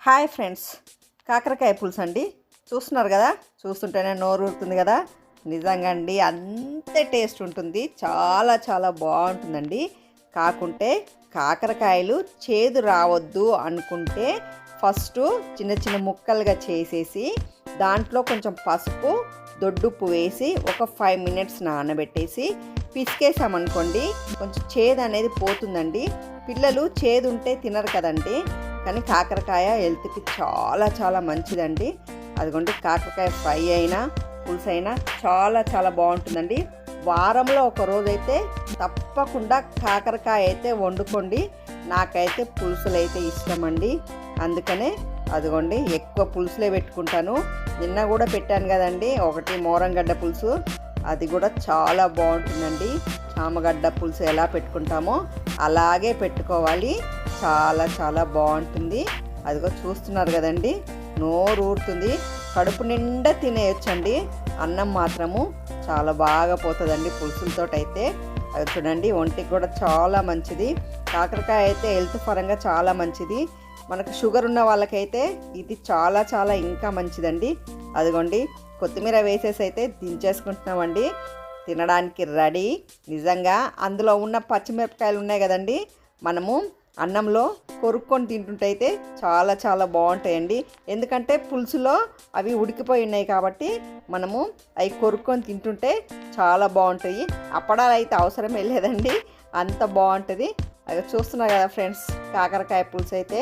Hi friends. కాకరకాయ పులుసు అండి. చూస్తున్నారు కదా? చూస్తుంటేనే నోరు ఊరుతుంది కదా? నిజంగా అండి అంతే టేస్ట్ ఉంటుంది. చాలా చాలా బాగుంటుందండి. కాకుంటే కాకరకాయలు చేదు రావద్దు అనుకుంటే ఫస్ట్ చిన్న చిన్న ముక్కలుగా చేసేసి దాంట్లో కొంచెం పసుపు దొడ్డుప్పు వేసి ఒక ఫైవ్ మినిట్స్ నానబెట్టేసి పిసికేసామనుకోండి కొంచెం చేదు అనేది పోతుందండి. పిల్లలు చేదు ఉంటే తినరు కదండి. కానీ కాకరకాయ హెల్త్కి చాలా చాలా మంచిదండి. అదిగోండి కాకరకాయ ఫ్రై అయినా పులుసు అయినా చాలా చాలా బాగుంటుందండి. వారంలో ఒక రోజైతే తప్పకుండా కాకరకాయ అయితే వండుకోండి. నాకైతే పులుసులు అయితే ఇష్టమండి. అందుకనే అదిగోండి ఎక్కువ పులుసులే పెట్టుకుంటాను. నిన్న కూడా పెట్టాను కదండి ఒకటి మోరంగడ్డ పులుసు. అది కూడా చాలా బాగుంటుందండి. చామగడ్డ పులుసు ఎలా పెట్టుకుంటామో అలాగే పెట్టుకోవాలి. చాలా చాలా బాగుంటుంది. అదిగో చూస్తున్నారు కదండి. నోరు ఊరుతుంది. కడుపు నిండా తినేయొచ్చండి. అన్నం మాత్రము చాలా బాగా పోతుందండి పులుసులతో అయితే అది చూడండి ఒంటికి కూడా చాలా మంచిది. కాకరకాయ అయితే హెల్త్ పరంగా చాలా మంచిది. మనకు షుగర్ ఉన్న వాళ్ళకైతే ఇది చాలా చాలా ఇంకా మంచిదండి. అదిగోండి కొత్తిమీర వేసేసి అయితే దించేసుకుంటున్నామండి. తినడానికి రెడీ. నిజంగా అందులో ఉన్న పచ్చిమిరపకాయలు ఉన్నాయి కదండి. మనము అన్నంలో కొరుక్కొని తింటుంటే అయితే చాలా చాలా బాగుంటాయండి. ఎందుకంటే పులుసులో అవి ఉడికిపోయి ఉన్నాయి కాబట్టి మనము అవి కొరుక్కొని తింటుంటే చాలా బాగుంటాయి. అప్పడాలు అయితే అవసరమే లేదండి. అంత బాగుంటుంది. అది చూస్తున్నారు కదా ఫ్రెండ్స్ కాకరకాయ పులుసు అయితే.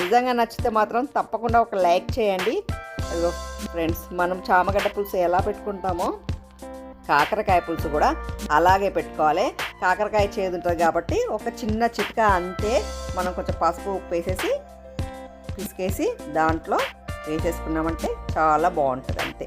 నిజంగా నచ్చితే మాత్రం తప్పకుండా ఒక లైక్ చేయండి. అదిగో ఫ్రెండ్స్ మనం చామగడ్డ పులుసు ఎలా పెట్టుకుంటామో కాకరకాయ పులుసు కూడా అలాగే పెట్టుకోవాలి. కాకరకాయ చేదు ఉంటుంది కాబట్టి ఒక చిన్న చిట్కా అంతే మనం కొంచెం పసుపు ఉప్పు వేసేసి పిసికేసి దాంట్లో వేసేసుకున్నామంటే చాలా బాగుంటుంది అంతే